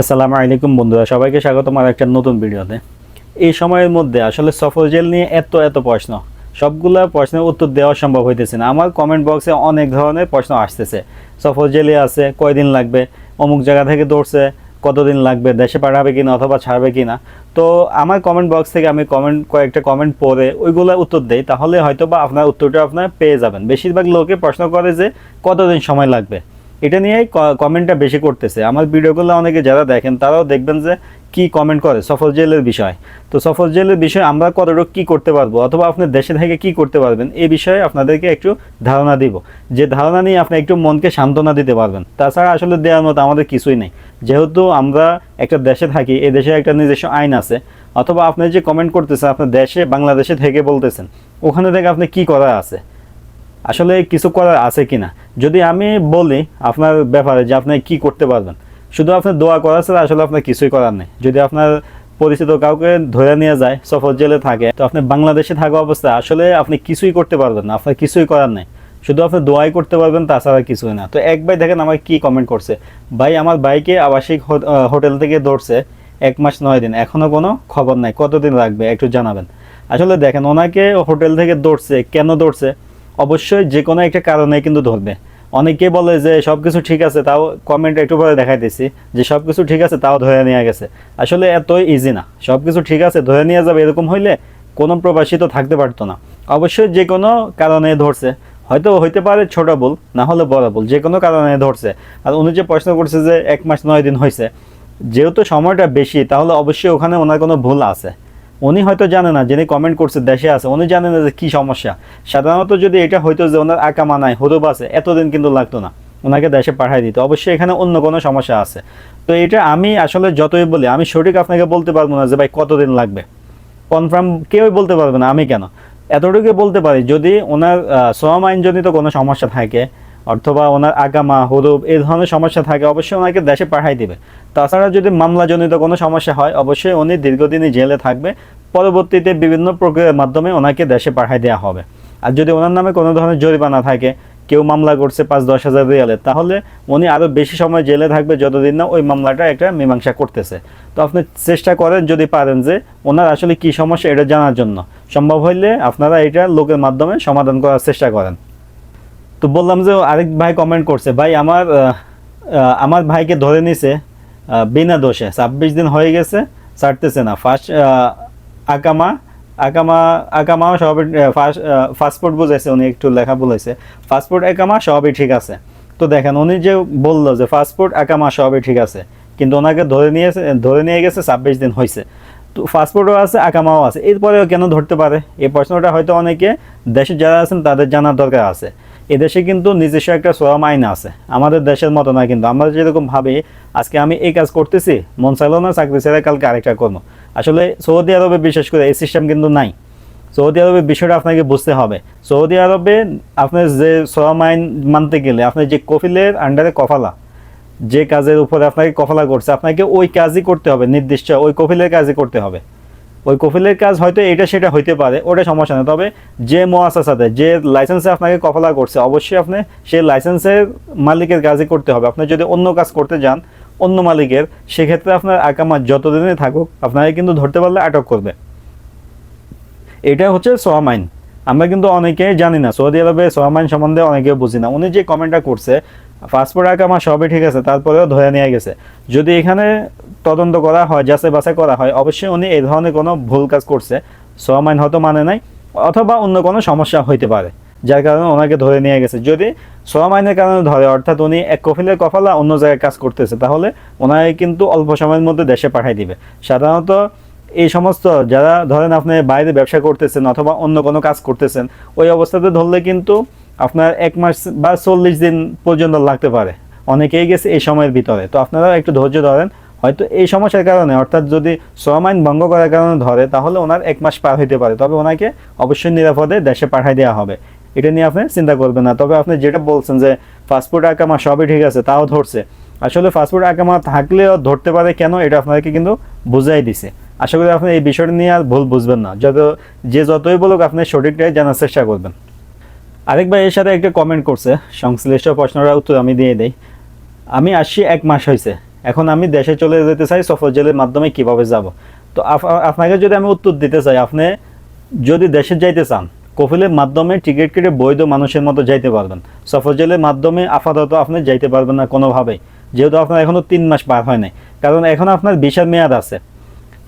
আসসালামু আলাইকুম বন্ধুরা, সবাইকে স্বাগতম আর একটা নতুন ভিডিওতে। এই সময়ের মধ্যে আসলে সফল জেল নিয়ে এত এত প্রশ্ন, সবগুলা প্রশ্নের উত্তর দেওয়া সম্ভব হইতেছে না। আমার কমেন্ট বক্সে অনেক ধরনের প্রশ্ন আসতেছে। সফল জেলে আছে, কয়দিন লাগবে, অমুক জায়গা থেকে দৌড়ছে, কতদিন লাগবে, দেশে পাঠাবে কিনা অথবা ছাড়বে কিনা। তো আমার কমেন্ট বক্স থেকে আমি কমেন্ট কয়েকটা কমেন্ট পড়ে ওইগুলো উত্তর দেই, তাহলে হয়তো বা আপনার উত্তরটা আপনার পেয়ে যাবেন। বেশিরভাগ লোকে প্রশ্ন করে যে কতদিন সময় লাগবে। এটা নিয়েই কমেন্টটা বেশি করতেছে। আমার ভিডিওগুলো অনেকে যারা দেখেন, তারাও দেখবেন যে কি কমেন্ট করে সফর জেলের বিষয়। তো সফর জেলের বিষয়ে আমরা কতটুকু কি করতে পারব, অথবা আপনি দেশে থেকে কি করতে পারবেন, এই বিষয়ে আপনাদেরকে একটু ধারণা দিব। যে ধারণা নিয়ে আপনি একটু মনকে সান্ত্বনা দিতে পারবেন। তাছাড়া আসলে দেওয়ার মতো আমাদের কিছুই নেই। যেহেতু আমরা একটা দেশে থাকি, এই দেশে একটা নিজস্ব আইন আছে। অথবা আপনি যে কমেন্ট করতেছেন আপনার দেশে, বাংলাদেশে থেকে বলতেছেন, ওখানে থেকে আপনি কি করা আছে? আসলে কিছু করার আছে কিনা? যদি আমি বলি আপনার ব্যাপারে যে আপনি কি করতে পারবেন, শুধু আপনার দোয়া করা ছাড়া আসলে আপনার কিছুই করার নেই। যদি আপনার পরিচিত কাউকে ধরে নিয়ে যায়, সফর জেলে থাকে, তো আপনি বাংলাদেশে থাকা অবস্থায় আসলে আপনি কিছুই করতে পারবেন না, আপনার কিছুই করার নেই। শুধু আপনি দোয়াই করতে পারবেন, তাছাড়া কিছুই না। তো এক ভাই দেখেন আমাকে কি কমেন্ট করছে। ভাই, আমার বাইকে আবাসিক হোটেল থেকে দৌড়ছে এক মাস নয় দিন। এখনও কোনো খবর নাই, কতদিন লাগবে একটু জানাবেন। আসলে দেখেন, ওনাকে হোটেল থেকে দৌড়ছে কেন দৌড়ছে অবশ্যই যে কোনো একটা কারণে কিন্তু ধরবে। অনেকে বলে যে সব কিছু ঠিক আছে, তাও কমেন্ট একটু পরে দেখাইতেছি যে সব কিছু ঠিক আছে, তাও ধরে নিয়ে গেছে। আসলে এতই ইজি না। সব কিছু ঠিক আছে, ধরে নিয়ে যাবে এরকম হইলে কোনো প্রবাসী তো থাকতে পারতো না। অবশ্যই যে কোনো কারণে ধরছে। হয়তো হইতে পারে ছোট ভুল, না হলে বড় ভুল, যে কোনো কারণে ধরছে। আর উনি যে প্রশ্ন করছে যে এক মাস নয় দিন হয়েছে যেহেতু সময়টা বেশি, তাহলে অবশ্যই ওখানে ওনার কোনো ভুল আছে। উনি হয়তো জানে না, যিনি কমেন্ট করছে, দেশে আছে, উনি জানে না যে কী সমস্যা। সাধারণত যদি এটা হয়তো যে ওনার আঁকা মানায়, হরুপ আছে, এতদিন কিন্তু লাগতো না। ওনাকে দেশে পাঠিয়ে দিত। অবশ্যই এখানে অন্য কোনো সমস্যা আছে। তো এটা আমি আসলে যতই বলি, আমি সঠিক আপনাকে বলতে পারব না যে ভাই কতদিন লাগবে। কনফার্ম কেউই বলতে পারবে না, আমি কেন? এতটুকু বলতে পারি, যদি ওনার শ্রম আইনজনিত কোনো সমস্যা থাকে অথবা ওনার আগামা, হরুপ এই ধরনের সমস্যা থাকে, অবশ্যই ওনাকে দেশে পাঠাই দিবে। তাছাড়া যদি মামলাজনিত কোনো সমস্যা হয়, অবশ্যই উনি দীর্ঘদিনই জেলে থাকবে। পরবর্তীতে বিভিন্ন প্রক্রিয়ার মাধ্যমে ওনাকে দেশে পাঠাই দেওয়া হবে। আর যদি ওনার নামে কোনো ধরনের জরিমানা থাকে, কেউ মামলা করছে পাঁচ, দশ হাজার রিয়ালের তাহলে উনি আরও বেশি সময় জেলে থাকবে যতদিন না ওই মামলাটা একটা মীমাংসা করতেছে। তো আপনি চেষ্টা করেন যদি পারেন যে ওনার আসলে কি সমস্যা, এটা জানার জন্য। সম্ভব হইলে আপনারা এটা লোকের মাধ্যমে সমাধান করার চেষ্টা করেন। তো বললাম যে আরেক ভাই কমেন্ট করছে, ভাই, আমার আমার ভাইকে ধরে নিছে বিনা দোষে, ছাব্বিশ দিন হয়ে গেছে, ছাড়তেছে না। ফার্স্ট আকামা আকামা আকামা সবই ফার্স্ট পাসপোর্ট বুঝাইছে, উনি একটু লেখা বলেছে পাসপোর্ট একামা সবই ঠিক আছে। তো দেখেন, উনি যে বলল যে পাসপোর্ট আকামা সবই ঠিক আছে, কিন্তু ওনাকে ধরে নিয়েছে, ধরে নিয়ে গেছে, ছাব্বিশ দিন হয়েছে তো পাসপোর্টও আছে, আকামাও আছে, এরপরেও কেন ধরতে পারে? এই প্রশ্নটা হয়তো অনেকে দেশে যারা আছেন, তাদের জানার দরকার আছে। এদেশে কিন্তু নিজস্ব একটা শ্রম আইন আছে। আমাদের দেশের মতো না কিন্তু। আমরা যেরকম ভাবি, আজকে আমি এই কাজ করতেছি, মন চাইলো না চাকরি ছেড়ে কালকে আরেকটা কর্ম আসলে সৌদি আরবে বিশেষ করে এই সিস্টেম কিন্তু নাই। সৌদি আরবের বিষয়টা আপনাকে বুঝতে হবে। সৌদি আরবে আপনার যে শ্রম আইন মানতে গেলে আপনার যে কফিলের আন্ডারে কফালা, যে কাজের উপরে আপনাকে কফালা করছে, আপনাকে ওই কাজই করতে হবে, নির্দিষ্ট ওই কফিলের কাজই করতে হবে। ওই কফিলের কাজ হয়তো এটা সেটা হইতে পারে, ওটা সমস্যা নেই। তবে যে মোয়াসাসাতে যে লাইসেন্সে আপনাকে কফলা করছে, অবশ্যই আপনি সেই লাইসেন্সের মালিকের কাজই করতে হবে। আপনি যদি অন্য কাজ করতে যান, অন্য মালিকের, সেক্ষেত্রে আপনার আকামা যতদিনে থাকুক, আপনাকে কিন্তু ধরতে পারলে আটক করবে। এটা হচ্ছে সোয়াম আইন আমরা কিন্তু অনেকেই জানি না, সৌদি আরবে সোয়াম আইন সম্বন্ধে অনেকে বুঝি না। উনি যে কমেন্টটা করছে পাসপোর্ট আকামা সবই ঠিক আছে, তারপরেও ধরে নিয়ে গেছে। যদি এখানে তদন্ত করা হয়, যাচাই বাছাই করা হয়, অবশ্যই উনি এই ধরনের কোনো ভুল কাজ করছে সোয়াম আইন হয়তো মানে নাই, অথবা অন্য কোনো সমস্যা হইতে পারে, যার কারণে ওনাকে ধরে নিয়ে গেছে। যদি সোয়াম আইনের কারণে ধরে, অর্থাৎ উনি এক কফিলের কফালা অন্য জায়গায় কাজ করতেছে, তাহলে ওনাকে কিন্তু অল্প সময়ের মধ্যে দেশে পাঠিয়ে দিবে। সাধারণত এই সমস্ত যারা ধরেন আপনি বাইরে ব্যবসা করতেছেন অথবা অন্য কোনো কাজ করতেছেন, ওই অবস্থাতে ধরলে কিন্তু আপনার এক মাস বা চল্লিশ দিন পর্যন্ত লাগতে পারে। অনেকেই গেছে এই সময়ের ভিতরে। তো আপনারাও একটু ধৈর্য ধরেন। হয়তো এই সমস্যার কারণে, অর্থাৎ যদি শ্রম আইন ভঙ্গ করার কারণে ধরে, তাহলে ওনার এক মাস পার হইতে পারে। তবে ওনাকে অবশ্যই নিরাপদে দেশে পাঠিয়ে দেওয়া হবে। এটা নিয়ে আপনি চিন্তা করবেন না। তবে আপনি যেটা বলছেন যে পাসপোর্ট আকামা সবই ঠিক আছে, তাও ধরছে। আসলে পাসপোর্ট আকামা থাকলেও ধরতে পারে কেন, এটা আপনাদেরকে কিন্তু বুঝাই দিছে। আশা করি আপনি এই বিষয়টা নিয়ে আর ভুল বুঝবেন না। যত যে যতই বলুক, আপনি সঠিকটাই জানার চেষ্টা করবেন। আরেক ভাই এর সাথে একটা কমেন্ট করছে, সংশ্লিষ্ট প্রশ্নটার উত্তর আমি দিয়ে দেই। আমি আসছি এক মাস হয়েছে এখন আমি দেশে চলে যেতে চাই সফর জেলের মাধ্যমে কীভাবে যাব? তো আপনাকে যদি আমি উত্তর দিতে চাই, আপনি যদি দেশে যাইতে চান, কফিলের মাধ্যমে টিকিট কেটে বৈধ মানুষের মতো যাইতে পারবেন। সফর জেলের মাধ্যমে আপাতত আপনি যাইতে পারবেন না কোনোভাবেই, যেহেতু আপনার এখনও তিন মাস পার হয় নাই। কারণ এখন আপনার বিশাল মেয়াদ আছে।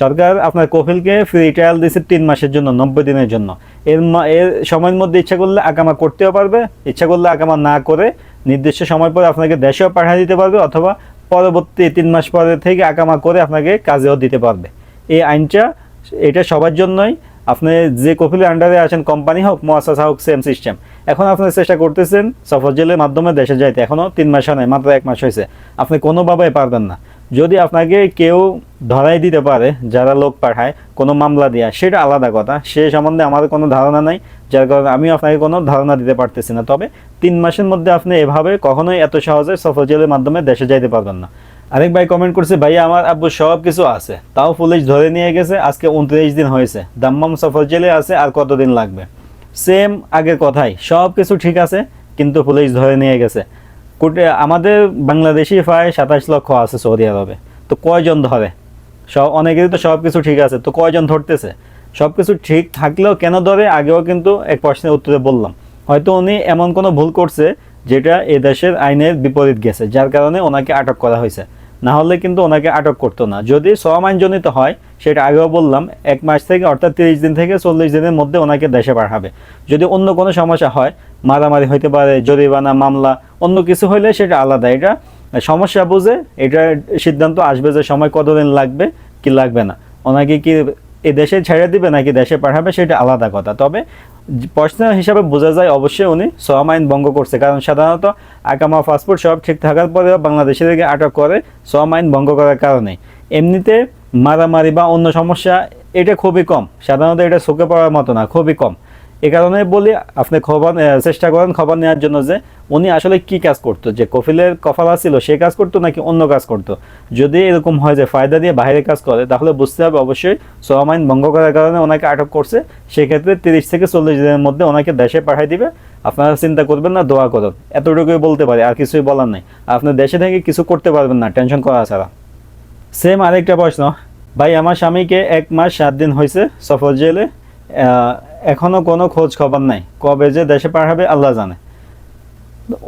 সরকার আপনার কফিলকে ফ্রি ট্রায়াল দিয়েছে তিন মাসের জন্য, নব্বই দিনের জন্য। এর এর সময়ের মধ্যে ইচ্ছা করলে আকামা করতেও পারবে, ইচ্ছা করলে আকামা না করে নির্দিষ্ট সময় পরে আপনাকে দেশেও পাঠিয়ে দিতে পারবে অথবা পরবর্তী তিন মাস পরে থেকে আকামা করে আপনাকে কাজেও দিতে পারবে। এই আইনটা, এটা সবার জন্যই। আপনি যে কফিলের আন্ডারে আছেন কোম্পানি হোক মহাসাসা হোক সেম সিস্টেম এখন আপনার চেষ্টা করতেছেন সফর জেলের মাধ্যমে দেশে যাইতে। এখনও তিন মাস হয় মাত্র এক মাস হয়েছে। আপনি কোনোভাবে পারবেন না। যদি আপনাকে কেউ ধরাই দিতে পারে, যারা লোক পাঠায়, কোনো মামলা দেওয়া সেটা আলাদা কথা। সে সম্বন্ধে আমার কোনো ধারণা নাই, যার কারণে আমি আপনাকে কোনো ধারণা দিতে পারতেছি না। তবে তিন মাসের মধ্যে আপনি এভাবে কখনোই এত সহজে সফর জেলের মাধ্যমে দেশে যাইতে পারবেন না। আরেক ভাই কমেন্ট করছে, ভাই, আমার আব্বু সব কিছু আছে, তাও পুলিশ ধরে নিয়ে গেছে, আজকে উনত্রিশ দিন হয়েছে, দাম্মাম সফর জেলে আছে, আর কতদিন লাগবে? সেম আগের কথাই, সব কিছু ঠিক আছে, কিন্তু পুলিশ ধরে নিয়ে গেছে। কোটে, আমাদের বাংলাদেশি প্রায় সাতাশ লক্ষ আছে সৌদি আরবে। তো কয়জন ধরে? সব, অনেকেরই তো সব কিছু ঠিক আছে, তো কয়জন ধরতেছে? সব কিছু ঠিক থাকলেও কেন ধরে? আগেও কিন্তু এক প্রশ্নের উত্তরে বললাম। হয়তো উনি এমন কোনো ভুল করছে যেটা এ দেশের আইনের বিপরীত গেছে, যার কারণে ওনাকে আটক করা হয়েছে। না হলে কিন্তু ওনাকে আটক করতো না। যদি শ্রম আইনজনিত হয়, সেটা আগেও বললাম, এক মাস থেকে অর্থাৎ তিরিশ দিন থেকে চল্লিশ দিনের মধ্যে ওনাকে দেশে পাঠাবে। যদি অন্য কোনো সমস্যা হয় মারামারি হইতে পারে, জরিমানা, মামলা, অন্য কিছু হইলে সেটা আলাদা। এটা সমস্যা বুঝে, এটা সিদ্ধান্ত আসবে যে সময় কতদিন লাগবে, কি লাগবে না। ওনাকে কি এ দেশে ছেড়ে দিবে নাকি দেশে পাঠাবে, সেটা আলাদা কথা। তবে প্রশ্ন হিসাবে বোঝা যায় অবশ্যই উনি শ্রম আইন ভঙ্গ করছে। কারণ সাধারণত আকামা পাসপোর্ট সব ঠিক থাকার পরেও বাংলাদেশিদেরকে আটক করে শ্রম আইন ভঙ্গ করার কারণে। এমনিতে মারামারি বা অন্য সমস্যা, এটা খুবই কম। সাধারণত এটা চোখে পড়ার মতো না, খুবই কম। এ কারণে বলি, আপনি খবর চেষ্টা করেন খবর নেওয়ার জন্য যে উনি আসলে কি কাজ করতো, যে কফিলের কফালা ছিল সে কাজ করতো নাকি অন্য কাজ করতো? যদি এরকম হয় যে ফায়দা দিয়ে বাইরে কাজ করে, তাহলে বুঝতে হবে অবশ্যই শ্রম আইন ভঙ্গ করার কারণে ওনাকে আটক করছে। সেক্ষেত্রে তিরিশ থেকে চল্লিশ দিনের মধ্যে ওনাকে দেশে পাঠিয়ে দিবে। আপনারা চিন্তা করবেন না, দোয়া করুন। এতটুকুই বলতে পারি, আর কিছুই বলার নাই। আপনি দেশে থেকে কিছু করতে পারবেন না, টেনশন করা ছাড়া। সেম আরেকটা প্রশ্ন, ভাই, আমার স্বামীকে এক মাস সাত দিন হয়েছে সফর জেলে আহ, এখনও কোনো খোঁজ খবর নাই। কবে যে দেশে পাঠাবে আল্লাহ জানে।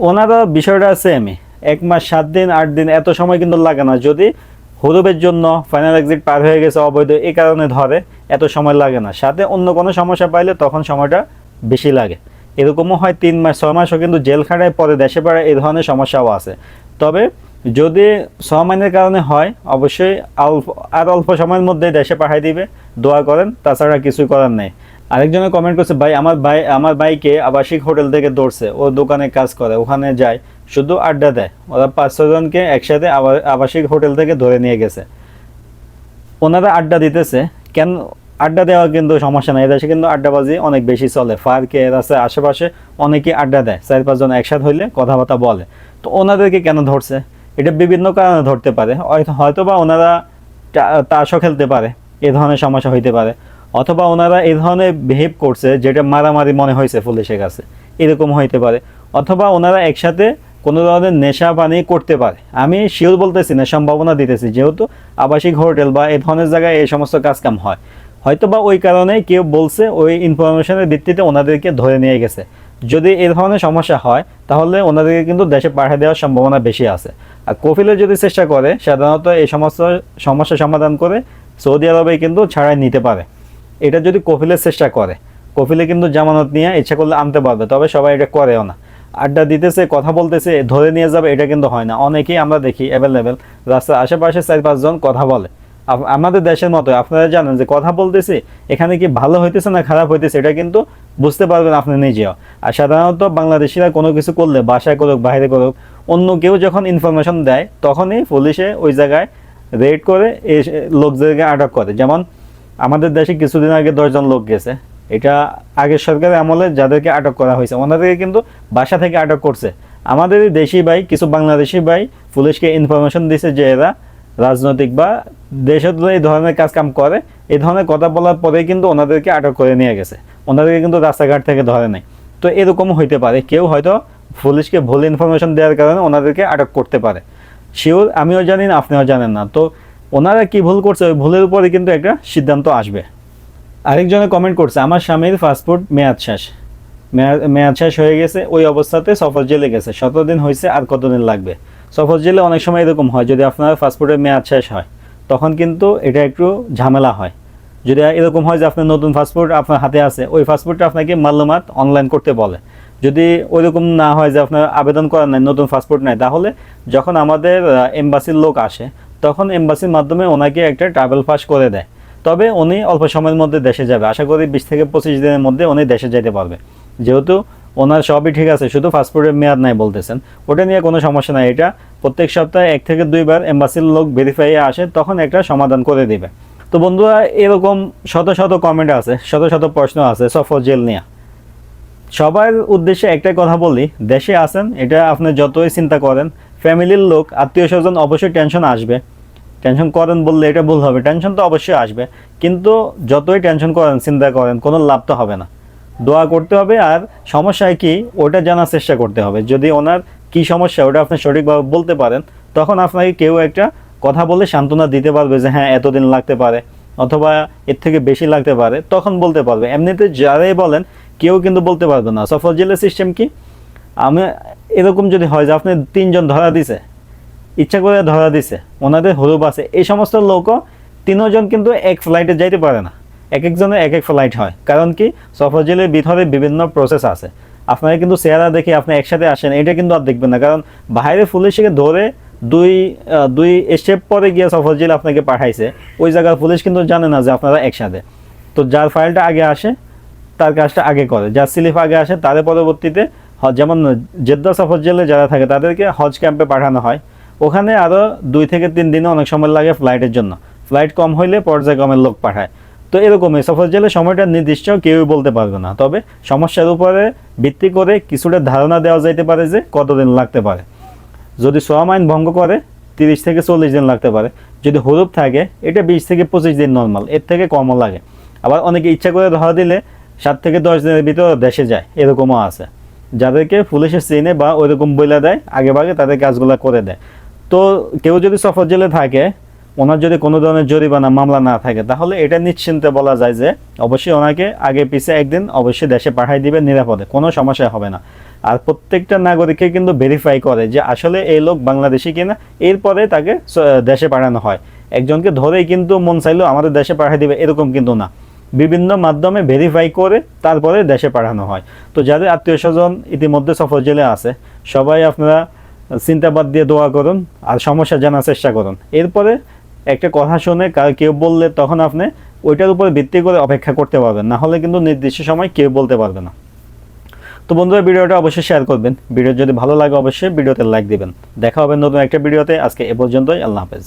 ওনারা বিষয়টা সেমই এক মাস সাত দিন আট দিন এত সময় কিন্তু লাগে না। যদি হরুবের জন্য ফাইনাল এক্সিট পার হয়ে গেছে অবৈধ এই কারণে ধরে এত সময় লাগে না। সাথে অন্য কোনো সমস্যা পাইলে তখন সময়টা বেশি লাগে। এরকমও হয় তিন মাস ছয় মাসও কিন্তু জেল খাটায় পরে দেশে পাড়ায় এই ধরনের সমস্যাও আছে। তবে যদি সমাইনের কারণে হয় অবশ্যই আর অল্প সময়ের মধ্যে দেশে পাঠিয়ে দিবে। দোয়া করেন তাছাড়া কিছুই করার নেই। আরেকজনে কমেন্ট করছে, ভাই, আমার ভাই, আমার ভাইকে আবাসিক হোটেল থেকে দৌড়ছে ও দোকানে কাজ করে, ওখানে যায়, শুধু আড্ডা দেয়। ওরা পাঁচ ছজনকে একসাথে আবা- আবাসিক হোটেল থেকে ধরে নিয়ে গেছে। ওনারা আড্ডা দিতেছে, কেন আড্ডা দেওয়া কিন্তু সমস্যা নাই, এদেশে কিন্তু আড্ডাবাজি অনেক বেশি চলে। পার্কে রাস্তায় আশেপাশে অনেকেই আড্ডা দেয়, চার পাঁচজন একসাথে হইলে কথাবার্তা বলে। তো ওনাদেরকে কেন ধরছে? এটা বিভিন্ন কারণে ধরতে পারে। হয়তো বা ওনারা তাসও খেলতে পারে, এ ধরনের সমস্যা হইতে পারে। অথবা ওনারা এই ধরনের বিহেভ করছে যেটা মারামারি মনে হয়েছে পুলিশের কাছে। এরকম হইতে পারে। অথবা ওনারা একসাথে কোনো ধরনের নেশা পানি করতে পারে। আমি শিওর বলতেছি না, সম্ভাবনা দিতেছি। যেহেতু আবাসিক হোটেল বা এই ধরনের জায়গায় এই সমস্ত কাজকাম হয়। হয়তো বা ওই কারণে কেউ বলছে ওই ইনফরমেশনের ভিত্তিতে ওনাদেরকে ধরে নিয়ে গেছে। যদি এই ধরনের সমস্যা হয়, তাহলে ওনাদেরকে কিন্তু দেশে পাঠিয়ে দেওয়ার সম্ভাবনা বেশি আছে। আর কফিলে যদি চেষ্টা করে, সাধারণত এই সমস্ত সমস্যা সমাধান করে সৌদি আরবে কিন্তু ছাড়াই নিতে পারে। এটা যদি কফিলের চেষ্টা করে, কফিলে কিন্তু জামানত নিয়ে ইচ্ছা করলে আনতে পারবে, তবে সবাই এটা করেও না। আড্ডা দিতেছে, কথা বলতেছে, ধরে নিয়ে যাবে, এটা কিন্তু হয় না। অনেকেই আমরা দেখি অ্যাভেলেবেল রাস্তার আশেপাশে চার পাঁচজন কথা বলে। আমাদের দেশের মতো আপনারা জানেন যে কথা বলতেছি, এখানে কি ভালো হইতেছে না খারাপ হইতেছে, এটা কিন্তু বুঝতে পারবেন আপনি নিজেও। আর সাধারণত বাংলাদেশিরা কোনো কিছু করলে, বাসায় করুক, বাইরে করুক, অন্য কেউ যখন ইনফরমেশন দেয়, তখনই পুলিশে ওই জায়গায় রেড করে এই লোকদেরকে আটক করে। যেমন আমাদের দেশে কিছুদিন আগে দশজন লোক গেছে। এটা আগের সরকারের আমলে যাদেরকে আটক করা হয়েছে, ওনাদেরকে কিন্তু বাসা থেকে আটক করছে। আমাদের দেশি ভাই, কিছু বাংলাদেশি ভাই পুলিশকে ইনফরমেশন দিছে যে এরা রাজনৈতিক বা দেশে তো এই ধরনের কাজ কাম করে। এই ধরনের কথা বলার পরেই কিন্তু ওনাদেরকে আটক করে নিয়ে গেছে। ওনাদেরকে কিন্তু রাস্তাঘাট থেকে ধরে নেই তো এরকম হইতে পারে, কেউ হয়তো পুলিশকে ভুল ইনফরমেশন দেওয়ার কারণে ওনাদেরকে আটক করতে পারে। শিওর আমিও জানি না, আপনিও জানেন না। তো ওনারা কি ভুল করছে, ওই ভুলের উপরে কিন্তু একটা সিদ্ধান্ত আসবে। আরেকজনে কমেন্ট করছে, আমার স্বামীর পাসপোর্ট মেয়াদ শেষ। মেয়াদ শেষ হয়ে গেছে, ওই অবস্থাতে সফর জেলে গেছে। সতেরো দিন হয়েছে আর কতদিন লাগবে? সফর জেলে অনেক সময় এরকম হয়, যদি আপনার পাসপোর্টের মেয়াদ শেষ হয়, তখন কিন্তু এটা একটু ঝামেলা হয়। যদি এরকম হয় যে আপনার নতুন পাসপোর্ট আপনার হাতে আছে, ওই পাসপোর্টটা আপনাকে মাল্যমাত অনলাইন করতে বলে। যদি ওইরকম না হয় যে আপনার আবেদন করার নাই, নতুন পাসপোর্ট নাই, তাহলে যখন আমাদের এম্বাসির লোক আসে তখন এম্বাসির মাধ্যমে ওনাকে একটা ট্রাভেল পাস করে দেয়। তবে উনি অল্প সময়ের মধ্যে দেশে যাবে। আশা করি বিশ থেকে পঁচিশ দিনের মধ্যে উনি দেশে যেতে পারবে। যেহেতু ওনার সবই ঠিক আছে, শুধু পাসপোর্টের মেয়াদ নাই বলতেছেন। ওটা নিয়ে কোনো সমস্যা নাই। এটা প্রত্যেক সপ্তাহে এক থেকে দুইবার এম্বাসির লোক ভেরিফাই আসে, তখন একটা সমাধান করে দিবে। তো বন্ধুরা, এরকম শত শত কমেন্ট আছে, শত শত প্রশ্ন আছে সফর জেল নিয়ে। সবার উদ্দেশ্যে একটাই কথা বলি, দেশে আছেন, এটা আপনি যতই চিন্তা করেন ফ্যামিলির লোক, আত্মীয় স্বজন অবশ্যই টেনশন আসবে। টেনশন করেন বললে এটা ভুল হবে টেনশন তো অবশ্যই আসবে। কিন্তু যতই টেনশন করেন, চিন্তা করেন, কোনো লাভ তো হবে না। দোয়া করতে হবে আর সমস্যায় কি, ওটা জানার চেষ্টা করতে হবে। যদি ওনার কি সমস্যা, ওটা আপনি সঠিকভাবে বলতে পারেন, তখন আপনাকে কেউ একটা কথা বলে সান্ত্বনা দিতে পারবে যে হ্যাঁ এতদিন লাগতে পারে। অথবা, এর থেকে বেশি লাগতে পারে। তখন বলতে পারবে। এমনিতে যারাই বলেন, কেউ কিন্তু বলতে পারবে না। সফর জেলের সিস্টেম কি? আমি এরকম যদি হয় যে আপনি তিনজন ধরা দিছে, ইচ্ছা করে ধরা দিছে, ওনাদের হরুপ আছে, এই সমস্ত লোকও তিনজন কিন্তু এক ফ্লাইটে যাইতে পারে না। এক একজনের এক এক ফ্লাইট হয়। কারণ কি? সফর জেলের ভিতরে বিভিন্ন প্রসেস আছে। আপনারা কিন্তু চেহারা দেখে আপনি একসাথে আসেন, এটা কিন্তু আর দেখবেন না। কারণ বাইরে পুলিশকে ধরে দুই দুই স্টেপ পরে গিয়ে সফর জেল আপনাকে পাঠাইছে। ওই জায়গার পুলিশ কিন্তু জানে না যে আপনারা একসাথে। তো যার ফাইলটা আগে আসে, তার কাজটা আগে করে। যার স্লিপ আগে আসে তাদের পরবর্তীতে যেমন জেদ্দা সফর জেলে যারা থাকে, তাদেরকে হজ ক্যাম্পে পাঠানো হয়। ওখানে আরও দুই থেকে তিন দিনে অনেক সময় লাগে ফ্লাইটের জন্য। ফ্লাইট কম হইলে পর্যায়ক্রমের লোক পাঠায়। তো এরকমই সফর জেলে সময়টা নির্দিষ্ট, কেউই বলতে পারবে না। তবে সমস্যার উপরে ভিত্তি করে কিছুটা ধারণা দেওয়া যাইতে পারে যে কতদিন লাগতে পারে। যদি শ্রম আইন ভঙ্গ করে, তিরিশ থেকে চল্লিশ দিন লাগতে পারে। যদি হরুপ থাকে, এটা বিশ থেকে পঁচিশ দিন নর্মাল এর থেকে কমও লাগে। আবার অনেকে ইচ্ছা করে ধরা দিলে সাত থেকে দশ দিনের ভিতরে দেশে যায়, এরকমও আছে। যাদেরকে পুলিশে চিনে বা ওইরকম বইলা দেয়, আগে ভাগে তাদের কাজগুলো করে দেয়। তো কেউ যদি সফর জেলে থাকে, ওনার যদি কোনো ধরনের জরিমানা মামলা না থাকে, তাহলে এটা নিশ্চিন্তে বলা যায় যে অবশ্যই ওনাকে আগে পিছে একদিন অবশ্যই দেশে পাঠাই দিবে নিরাপদে, কোনো সমস্যা হবে না। আর প্রত্যেকটা নাগরিককে কিন্তু ভেরিফাই করে যে আসলে এই লোক বাংলাদেশি কিনা, এরপরে তাকে দেশে পাঠানো হয়। একজনকে ধরেই কিন্তু মন চাইলেও আমাদের দেশে পাঠিয়ে দিবে, এরকম কিন্তু না। বিভিন্ন মাধ্যমে ভেরিফাই করে তারপরে দেশে পাঠানো হয়। তো যাদের আত্মীয় স্বজন ইতিমধ্যে সফর জেলে আছে, সবাই আপনারা চিন্তাবাদ দিয়ে দোয়া করুন আর সমস্যা জানার চেষ্টা করুন। এরপরে একটা কথা শুনে কার কেউ বললে তখন আপনি ওইটার উপরে ভিত্তি করে অপেক্ষা করতে পারবেন, না হলে কিন্তু নির্দিষ্ট সময় কেউ বলতে পারবে না। তো বন্ধুরা, ভিডিওটা অবশ্যই শেয়ার করবেন। ভিডিও যদি ভালো লাগে অবশ্যই ভিডিওতে লাইক দিবেন। দেখা হবে নতুন একটা ভিডিওতে। আজকে এ পর্যন্তই। আল্লাহ হাফেজ।